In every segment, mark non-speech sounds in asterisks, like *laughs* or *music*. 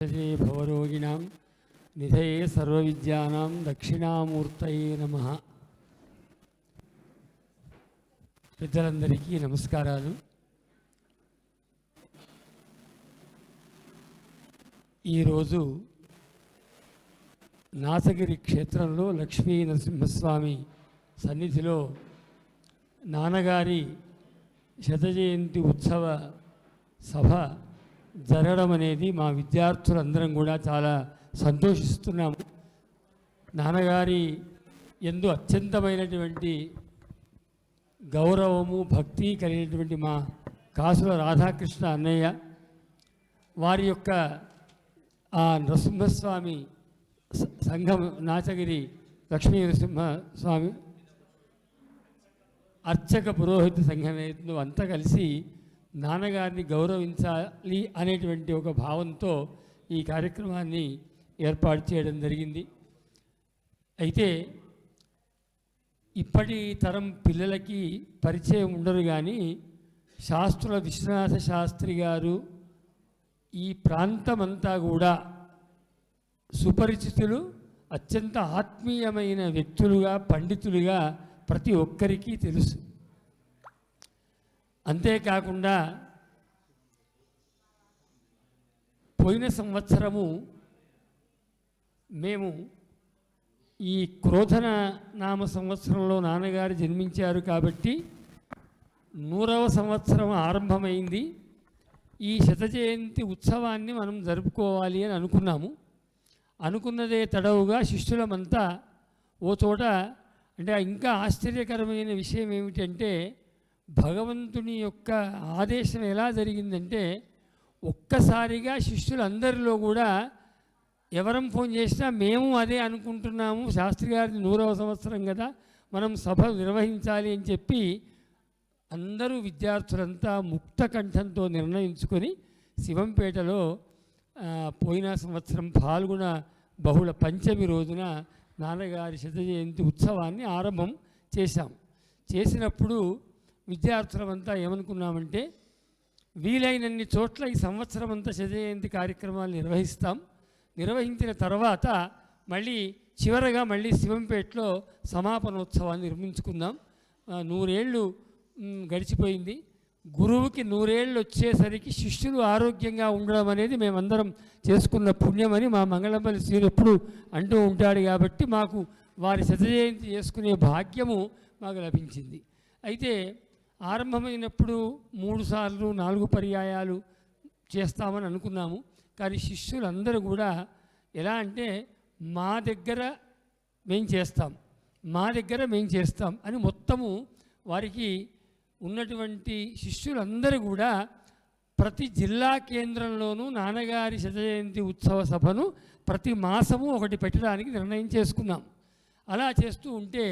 భవరోగిణాం నిధయే సర్వవిద్యానాం దక్షిణామూర్తయే నమ. పెద్దలందరికీ నమస్కారాలు. ఈరోజు నాసగిరి క్షేత్రంలో లక్ష్మీ నరసింహస్వామి సన్నిధిలో నాన్నగారి శతజయంతి ఉత్సవ సభ జరగడం అనేది మా విద్యార్థులందరం కూడా చాలా సంతోషిస్తున్నాము. నాన్నగారి ఎందు అత్యంతమైనటువంటి గౌరవము భక్తి కలిగినటువంటి మా కాసుల రాధాకృష్ణ అన్నయ్య వారి యొక్క ఆ నరసింహస్వామి సంఘం నాచగిరి లక్ష్మీ నృసింహస్వామి అర్చక పురోహిత సంఘం ఏదో అంతా కలిసి నాన్నగారిని గౌరవించాలి అనేటువంటి ఒక భావంతో ఈ కార్యక్రమాన్ని ఏర్పాటు చేయడం జరిగింది. అయితే ఇప్పటి తరం పిల్లలకి పరిచయం ఉండరు కానీ శాస్త్రుల విశ్వనాథ శాస్త్రి గారు ఈ ప్రాంతమంతా కూడా సుపరిచితులు అత్యంత ఆత్మీయమైన వ్యక్తులుగా పండితులుగా ప్రతి ఒక్కరికి తెలుసు. అంతేకాకుండా పోయిన సంవత్సరము మేము ఈ క్రోధన నామ సంవత్సరంలో నాన్నగారు జన్మించారు కాబట్టి నూరవ సంవత్సరం ఆరంభమైంది. ఈ శత జయంతి ఉత్సవాన్ని మనం జరుపుకోవాలి అని అనుకున్నాము. అనుకున్నదే తడవుగా శిష్యులమంతా ఓ చోట అంటే ఇంకా ఆశ్చర్యకరమైన విషయం ఏమిటంటే భగవంతుని యొక్క ఆదేశం ఎలా జరిగిందంటే ఒక్కసారిగా శిష్యులందరిలో కూడా ఎవరం ఫోన్ చేసినా మేము అదే అనుకుంటున్నాము శాస్త్రి గారిది నూరవ సంవత్సరం కదా మనం సభ నిర్వహించాలి అని చెప్పి అందరూ విద్యార్థులంతా ముక్త కంఠంతో నిర్ణయించుకొని శివంపేటలో పోయిన సంవత్సరం పాల్గొన బహుళ పంచమి రోజున నాన్నగారి శత జయంతి ఉత్సవాన్ని ఆరంభం చేశాం. చేసినప్పుడు విద్యార్థులమంతా ఏమనుకున్నామంటే వీలైనన్ని చోట్ల ఈ సంవత్సరం అంతా శత కార్యక్రమాలు నిర్వహిస్తాం. నిర్వహించిన తర్వాత మళ్ళీ చివరగా మళ్ళీ శివంపేటలో సమాపనోత్సవాన్ని నిర్మించుకుందాం. నూరేళ్ళు గడిచిపోయింది. గురువుకి నూరేళ్ళు వచ్చేసరికి శిష్యులు ఆరోగ్యంగా ఉండడం అనేది మేమందరం చేసుకున్న పుణ్యమని మా మంగళంపల్లి శ్రీ ఎప్పుడు అంటూ ఉంటాడు కాబట్టి మాకు వారి శత జయంతి చేసుకునే భాగ్యము మాకు లభించింది. అయితే ఆరంభమైనప్పుడు మూడు సార్లు నాలుగు పర్యాయాలు చేస్తామని అనుకున్నాము. కానీ శిష్యులందరూ కూడా ఎలా అంటే మా దగ్గర మేము చేస్తాం మా దగ్గర మేము చేస్తాం అని మొత్తము వారికి ఉన్నటువంటి శిష్యులందరూ కూడా ప్రతి జిల్లా కేంద్రంలోనూ నాన్నగారి శత జయంతి ఉత్సవ సభను ప్రతి మాసము ఒకటి పెట్టడానికి నిర్ణయం చేసుకున్నాం. అలా చేస్తూ ఉంటే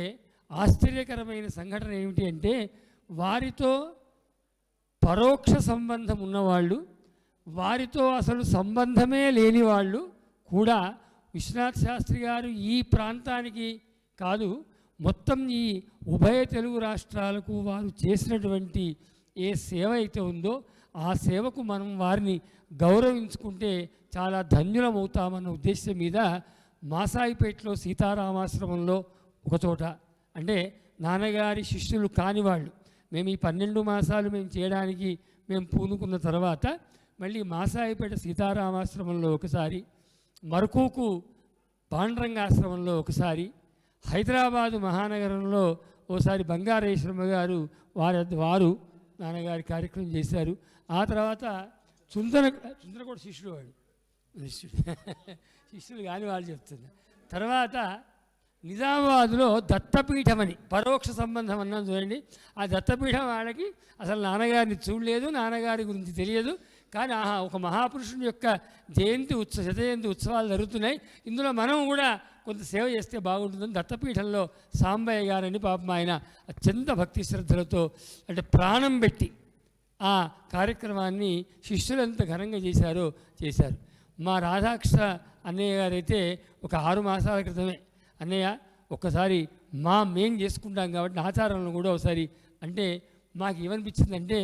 ఆశ్చర్యకరమైన సంఘటన ఏమిటి అంటే వారితో పరోక్ష సంబంధం ఉన్నవాళ్ళు వారితో అసలు సంబంధమే లేని వాళ్ళు కూడా విశ్వనాథ్ శాస్త్రి గారు ఈ ప్రాంతానికి కాదు మొత్తం ఈ ఉభయ తెలుగు రాష్ట్రాలకు వారు చేసినటువంటి ఏ సేవ అయితే ఉందో ఆ సేవకు మనం వారిని గౌరవించుకుంటే చాలా ధన్యులమవుతామన్న ఉద్దేశం మీద మాసాయిపేటలో సీతారామాశ్రమంలో ఒకచోట అంటే నాన్నగారి శిష్యులు కాని వాళ్ళు మేము ఈ పన్నెండు మాసాలు మేము చేయడానికి మేము పూనుకున్న తర్వాత మళ్ళీ మాసాయిపేట సీతారామాశ్రమంలో ఒకసారి మరకుకు పాండ్రంగాశ్రమంలో ఒకసారి హైదరాబాదు మహానగరంలో ఓసారి బంగారేశ్వరమ్మ గారు వారి వారు నాన్నగారి కార్యక్రమం చేశారు. ఆ తర్వాత చుందన చుందనకోట శిష్యుడు వాడు. శిష్యుడు. *laughs* శిష్యులు కానీ వాళ్ళు చెప్తున్నారు. తర్వాత నిజామాబాద్లో దత్తపీఠం అని పరోక్ష సంబంధం అన్నాం చూడండి. ఆ దత్తపీఠం వాళ్ళకి అసలు నాన్నగారిని చూడలేదు నాన్నగారి గురించి తెలియదు. కానీ ఆహా ఒక మహాపురుషుని యొక్క జయంతి ఉత్సవ శతజయంతి ఉత్సవాలు జరుగుతున్నాయి. ఇందులో మనం కూడా కొంత సేవ చేస్తే బాగుంటుందని దత్తపీఠంలో సాంబయ్య గారని పాపం ఆయన అత్యంత భక్తి శ్రద్ధలతో అంటే ప్రాణం పెట్టి ఆ కార్యక్రమాన్ని శిష్యులు ఎంత ఘనంగా చేశారో చేశారు. మా రాధాకృష్ణ అన్నయ్య గారైతే ఒక ఆరు మాసాల క్రితమే అన్నయ్య ఒక్కసారి మా మేం చేసుకుంటాం కాబట్టి ఆచారంలో కూడా ఒకసారి అంటే మాకు ఏమనిపించిందంటే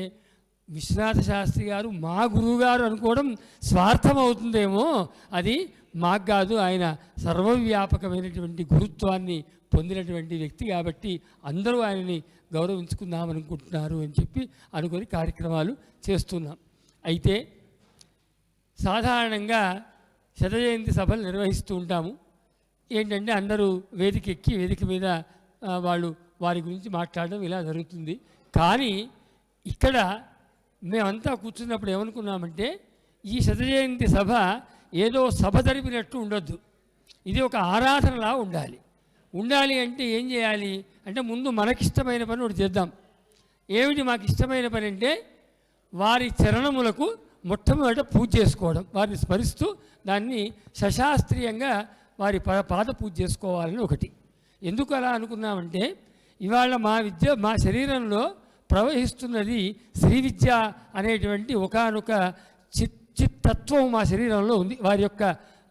విశ్వనాథ శాస్త్రి గారు మా గురువుగారు అనుకోవడం స్వార్థం అవుతుందేమో అది మాకు కాదు ఆయన సర్వవ్యాపకమైనటువంటి గురుత్వాన్ని పొందినటువంటి వ్యక్తి కాబట్టి అందరూ ఆయనని గౌరవించుకుందాం అనుకుంటున్నారు అని చెప్పి అనుకొని కార్యక్రమాలు చేస్తున్నాం. అయితే సాధారణంగా శత జయంతి సభలు నిర్వహిస్తూ ఉంటాము. ఏంటంటే అందరూ వేదిక ఎక్కి వేదిక మీద వాళ్ళు వారి గురించి మాట్లాడడం ఇలా జరుగుతుంది. కానీ ఇక్కడ మేమంతా కూర్చున్నప్పుడు ఏమనుకున్నామంటే ఈ శతజయంతి సభ ఏదో సభ జరిపినట్టు ఉండొద్దు. ఇది ఒక ఆరాధనలా ఉండాలి. ఉండాలి అంటే ఏం చేయాలి? అంటే ముందు మనకిష్టమైన పని ఒకటి చేద్దాం. ఏమిటి మాకు ఇష్టమైన పని అంటే వారి చరణములకు మొట్టమొదట పూజ చేసుకోవడం. వారిని స్మరిస్తూ దాన్ని సశాస్త్రీయంగా వారి ప పాద పూజ చేసుకోవాలని ఒకటి. ఎందుకు అలా అనుకున్నామంటే ఇవాళ మా విద్య మా శరీరంలో ప్రవహిస్తున్నది శ్రీ విద్య అనేటువంటి ఒకానొక చిత్ చిత్తత్వం మా శరీరంలో ఉంది. వారి యొక్క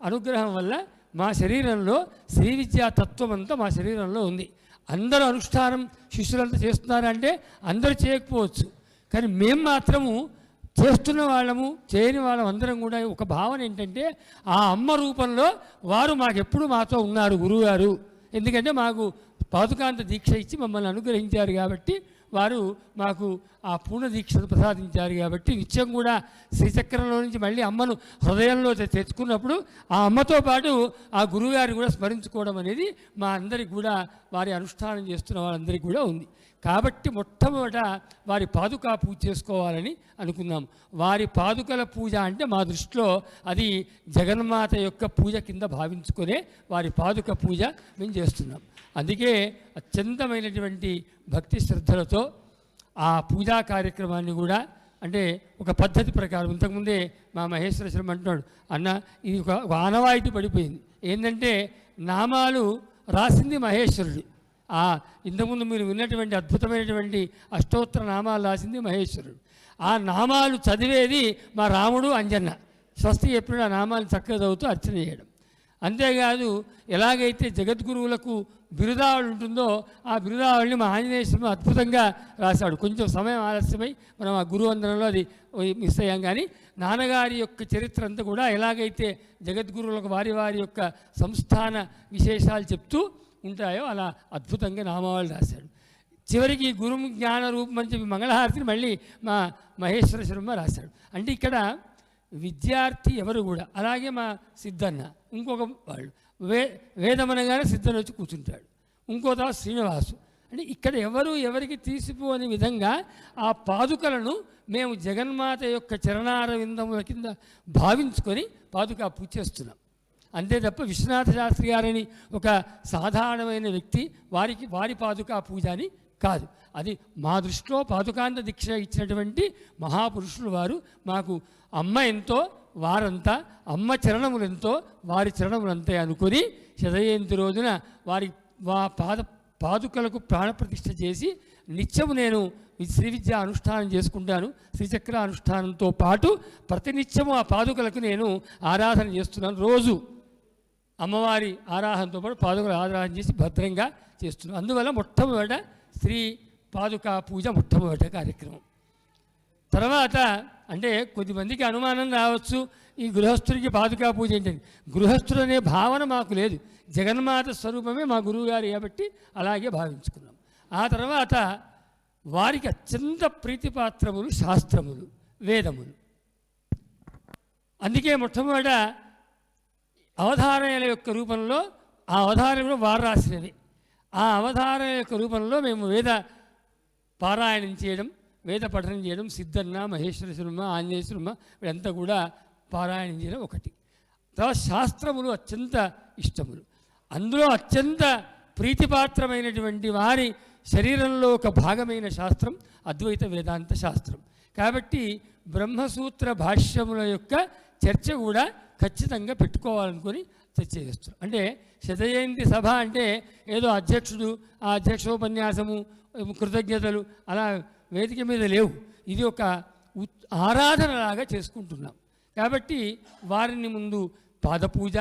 అనుగ్రహం వల్ల మా శరీరంలో శ్రీ విద్యా తత్వం అంతా మా శరీరంలో ఉంది. అందరూ అనుష్ఠానం శిష్యులంతా చేస్తున్నారంటే అందరూ చేయకపోవచ్చు. కానీ మేము మాత్రము చేస్తున్న వాళ్ళము చేయని వాళ్ళం అందరం కూడా ఒక భావన ఏంటంటే ఆ అమ్మ రూపంలో వారు మాకెప్పుడు మాతో ఉన్నారు గురువుగారు ఎందుకంటే మాకు పాదుకాంత దీక్ష ఇచ్చి మమ్మల్ని అనుగ్రహించారు కాబట్టి వారు మాకు ఆ పూర్ణ దీక్షను ప్రసాదించారు కాబట్టి నిత్యం కూడా శ్రీచక్రంలో నుంచి మళ్ళీ అమ్మను హృదయంలో తెచ్చుకున్నప్పుడు ఆ అమ్మతో పాటు ఆ గురువుగారిని కూడా స్మరించుకోవడం అనేది మా అందరికి కూడా వారి అనుష్ఠానం చేస్తున్న వారందరికీ కూడా ఉంది. కాబట్టి మొట్టమొదట వారి పాదుకా పూజ చేసుకోవాలని అనుకున్నాం. వారి పాదుకల పూజ అంటే మా దృష్టిలో అది జగన్మాత యొక్క పూజ కింద భావించుకునే వారి పాదుక పూజ మేము చేస్తున్నాం. అందుకే అత్యంతమైనటువంటి భక్తి శ్రద్ధలతో ఆ పూజా కార్యక్రమాన్ని కూడా అంటే ఒక పద్ధతి ప్రకారం. ఇంతకుముందే మా మహేశ్వర శర్మ అంటున్నాడు అన్న ఇది ఒక ఆనవాయితీ పడిపోయింది. ఏంటంటే నామాలు రాసింది మహేశ్వరుడు. ఆ ఇంతకుముందు మీరు విన్నటువంటి అద్భుతమైనటువంటి అష్టోత్తర నామాలు రాసింది మహేశ్వరుడు. ఆ నామాలు చదివేది మా రాముడు అంజన్న. స్వస్తి ఎప్పుడు ఆ నామాలు చక్కగా చదువుతూ అర్చన చేయడం. అంతేకాదు ఎలాగైతే జగద్గురువులకు బిరుదావళి ఉంటుందో ఆ బిరుదావళిని మా ఆంజనేయ స్వామి అద్భుతంగా రాశాడు. కొంచెం సమయం ఆలస్యమై మనం ఆ గురువందనంలో అది మిస్ అయ్యాం కానీ నాన్నగారి యొక్క చరిత్ర అంతా కూడా ఎలాగైతే జగద్గురువులకు వారి వారి యొక్క సంస్థాన విశేషాలు చెప్తూ ఉంటాయో అలా అద్భుతంగా నామావళి రాశాడు. చివరికి గురు జ్ఞాన రూపం అని చెప్పి మంగళహారతిని మళ్ళీ మా మహేశ్వర శర్మ రాశాడు. అంటే ఇక్కడ విద్యార్థి ఎవరు కూడా అలాగే మా సిద్ధన్న ఇంకొక వాళ్ళు వే వేదమనగానే సిద్ధన వచ్చి కూర్చుంటాడు. ఇంకో తర్వాత శ్రీనివాసు. అంటే ఇక్కడ ఎవరు ఎవరికి తీసిపోని విధంగా ఆ పాదుకలను మేము జగన్మాత యొక్క చరణారవిందముల కింద భావించుకొని పాదుక పూజ చేస్తున్నాం. అంతే తప్ప విశ్వనాథ శాస్త్రి గారని ఒక సాధారణమైన వ్యక్తి వారికి వారి పాదుక పూజ అని కాదు. అది మా దృష్టిలో పాదుకాంత దీక్ష ఇచ్చినటువంటి మహాపురుషులు వారు మాకు అమ్మ ఎంతో వారంతా అమ్మ చరణములు ఎంతో వారి చరణములంతే అనుకొని శతజయంతి రోజున వారి వా పాద పాదుకలకు ప్రాణప్రతిష్ఠ చేసి నిత్యము నేను శ్రీ విద్య అనుష్ఠానం చేసుకుంటాను. శ్రీచక్ర అనుష్ఠానంతో పాటు ప్రతినిత్యము ఆ పాదుకలకు నేను ఆరాధన చేస్తున్నాను రోజు. అమ్మవారి ఆరాధనతో పాటు పాదుకలు ఆరాధన చేసి భద్రంగా చేస్తున్నాను. అందువల్ల మొట్టమొదట స్త్రీ పాదుకా పూజ మొట్టమొదటి కార్యక్రమం. తర్వాత అంటే కొద్దిమందికి అనుమానం రావచ్చు ఈ గృహస్థుడికి పాదుకా పూజ ఏంటని. గృహస్థుడు అనే భావన మాకు లేదు. జగన్మాత స్వరూపమే మా గురువుగారు కాబట్టి అలాగే భావించుకున్నాం. ఆ తర్వాత వారికి అత్యంత ప్రీతిపాత్రములు శాస్త్రములు వేదములు. అందుకే మొట్టమొదట అవధారణల యొక్క రూపంలో ఆ అవధారణలు వారు రాసినవి. ఆ అవధారణ యొక్క రూపంలో మేము వేద పారాయణం చేయడం వేద పఠనం చేయడం సిద్ధన్న మహేశ్వర శర్మ ఆంజనేయ శర్మ వీళ్ళంతా కూడా పారాయణం చేయడం ఒకటి. తర్వాత శాస్త్రములు అత్యంత ఇష్టములు. అందులో అత్యంత ప్రీతిపాత్రమైనటువంటి వారి శరీరంలో ఒక భాగమైన శాస్త్రం అద్వైత వేదాంత శాస్త్రం. కాబట్టి బ్రహ్మసూత్ర భాష్యముల యొక్క చర్చ కూడా ఖచ్చితంగా పెట్టుకోవాలనుకొని చర్చ చేస్తారు అంటే శతజయంతి సభ అంటే ఏదో అధ్యక్షుడు ఆ అధ్యక్షోపన్యాసము కృతజ్ఞతలు అలా వేదిక మీద లేవు. ఇది ఒక ఉత్- ఆరాధనలాగా చేసుకుంటున్నాం. కాబట్టి వారిని ముందు పాదపూజ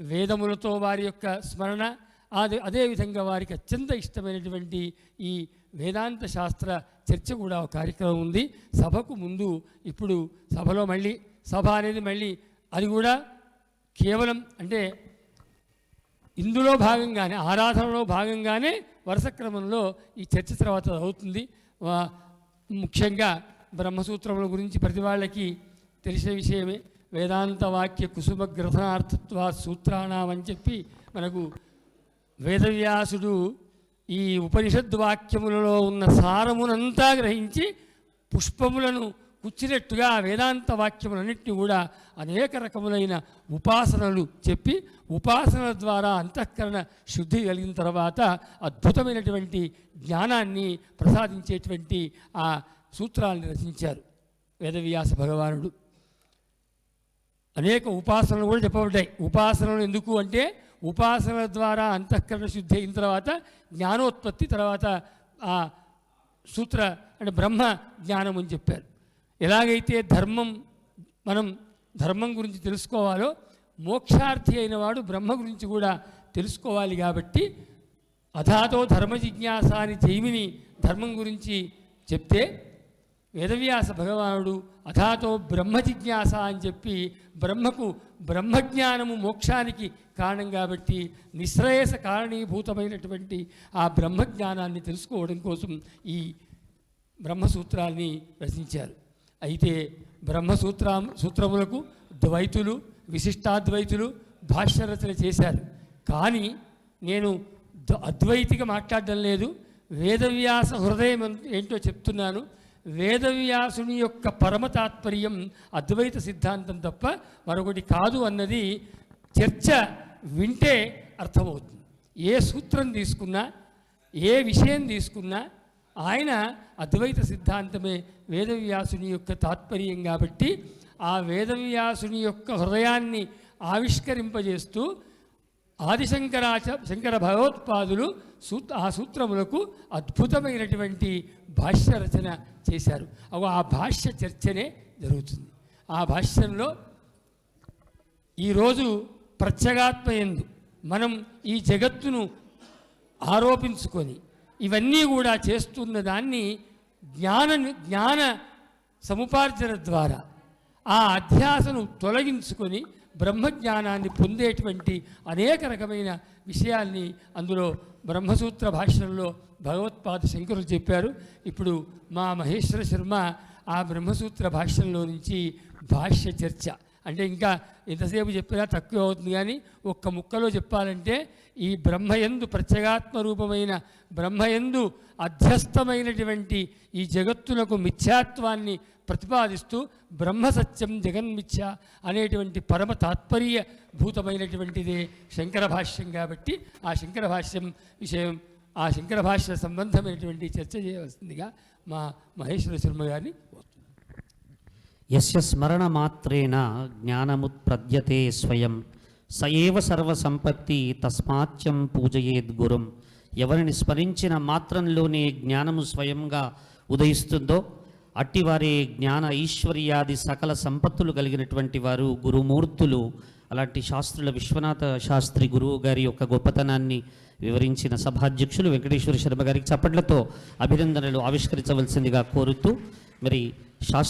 వేదములతో వారి యొక్క స్మరణ అదే అదేవిధంగా వారికి అత్యంత ఇష్టమైనటువంటి ఈ వేదాంత శాస్త్ర చర్చ కూడా ఒక కార్యక్రమం ఉంది. సభకు ముందు ఇప్పుడు సభలో మళ్ళీ సభ అనేది మళ్ళీ అది కూడా కేవలం అంటే ఇందులో భాగంగానే ఆరాధనలో భాగంగానే వరుస క్రమంలో ఈ చర్చ తర్వాత అవుతుంది. ముఖ్యంగా బ్రహ్మసూత్రముల గురించి ప్రతి వాళ్ళకి తెలిసిన విషయమే. వేదాంత వాక్య కుసుమ గ్రథనార్థత్వ సూత్రాణం అని చెప్పి మనకు వేదవ్యాసుడు ఈ ఉపనిషద్ వాక్యములలో ఉన్న సారమునంతా గ్రహించి పుష్పములను కుచ్చినట్టుగా వేదాంత వాక్యములన్నింటినీ కూడా అనేక రకములైన ఉపాసనలు చెప్పి ఉపాసనల ద్వారా అంతఃకరణ శుద్ధి కలిగిన తర్వాత అద్భుతమైనటువంటి జ్ఞానాన్ని ప్రసాదించేటువంటి ఆ సూత్రాలను రచించారు వేదవ్యాస భగవానుడు. అనేక ఉపాసనలు కూడా చెప్పబడ్డాయి. ఉపాసనలు ఎందుకు అంటే ఉపాసనల ద్వారా అంతఃకరణ శుద్ధి అయిన తర్వాత జ్ఞానోత్పత్తి తర్వాత ఆ సూత్ర అంటే బ్రహ్మ జ్ఞానం అని చెప్పారు. ఎలాగైతే ధర్మం మనం ధర్మం గురించి తెలుసుకోవాలో మోక్షార్థి అయిన వాడు బ్రహ్మ గురించి కూడా తెలుసుకోవాలి కాబట్టి అథాతో ధర్మ జిజ్ఞాస అని జైమిని ధర్మం గురించి చెప్తే వేదవ్యాస భగవానుడు అథాతో బ్రహ్మ జిజ్ఞాస అని చెప్పి బ్రహ్మకు బ్రహ్మజ్ఞానము మోక్షానికి కారణం కాబట్టి నిశ్రేయస కారణీభూతమైనటువంటి ఆ బ్రహ్మజ్ఞానాన్ని తెలుసుకోవడం కోసం ఈ బ్రహ్మసూత్రాల్ని రచించారు. అయితే బ్రహ్మసూత్ర సూత్రములకు ద్వైతులు విశిష్టాద్వైతులు భాష్య రచన చేశారు. కానీ నేను అద్వైతిగా మాట్లాడడం లేదు. వేదవ్యాస హృదయం ఏంటో చెప్తున్నాను. వేదవ్యాసుని యొక్క పరమ తాత్పర్యం అద్వైత సిద్ధాంతం తప్ప మరొకటి కాదు అన్నది చర్చ వింటే అర్థమవుతుంది. ఏ సూత్రం తీసుకున్నా ఏ విషయం తీసుకున్నా ఆయన అద్వైత సిద్ధాంతమే వేదవ్యాసుని యొక్క తాత్పర్యం కాబట్టి ఆ వేదవ్యాసుని యొక్క హృదయాన్ని ఆవిష్కరింపజేస్తూ ఆదిశంకరాచ శంకర భగవత్పాదులు సూత్ ఆ సూత్రములకు అద్భుతమైనటువంటి భాష్య రచన చేశారు. అవు ఆ భాష్య చర్చనే జరుగుతుంది. ఆ భాష్యంలో ఈరోజు ప్రత్యేగాత్మయందు మనం ఈ జగత్తును ఆరోపించుకొని ఇవన్నీ కూడా చేస్తున్న దాన్ని జ్ఞాన జ్ఞాన సముపార్జన ద్వారా ఆ అధ్యాసను తొలగించుకొని బ్రహ్మజ్ఞానాన్ని పొందేటువంటి అనేక రకమైన విషయాల్ని అందులో బ్రహ్మసూత్ర భాషణంలో భగవత్పాద శంకరులు చెప్పారు. ఇప్పుడు మా మహేశ్వర శర్మ ఆ బ్రహ్మసూత్ర భాష్యంలో నుంచి భాష్య చర్చ అంటే ఇంకా ఎంతసేపు చెప్పినా తక్కువ అవుతుంది కానీ ఒక్క ముక్కలో చెప్పాలంటే ఈ బ్రహ్మయందు ప్రత్యేగాత్మ రూపమైన బ్రహ్మయందు అధ్యస్థమైనటువంటి ఈ జగత్తులకు మిథ్యాత్వాన్ని ప్రతిపాదిస్తూ బ్రహ్మ సత్యం జగన్మిథ్య అనేటువంటి పరమ తాత్పర్య భూతమైనటువంటిదే శంకర భాష్యం కాబట్టి ఆ శంకర భాష్యం విషయం ఆ శంకర భాష్య సంబంధమైనటువంటి చర్చ చేయవలసిందిగా మా మహేశ్వర శర్మ గారిని ఎస్య స్మరణ మాత్రేణ జ్ఞానముత్ప్రద్యతే స్వయం. స ఏవ సర్వసంపత్తి తస్మాత్యం పూజయేద్ గురుం. ఎవరిని స్మరించిన మాత్రంలోనే జ్ఞానము స్వయంగా ఉదయిస్తుందో అట్టివారే జ్ఞాన ఐశ్వర్యాది సకల సంపత్తులు కలిగినటువంటి వారు గురుమూర్తులు. అలాంటి శాస్త్రుల విశ్వనాథ శాస్త్రి గురువు గారి యొక్క గొప్పతనాన్ని వివరించిన సభాధ్యక్షులు వెంకటేశ్వర శర్మ గారికి చప్పట్లతో అభినందనలు ఆవిష్కరించవలసిందిగా కోరుతూ మరి శాస్త్ర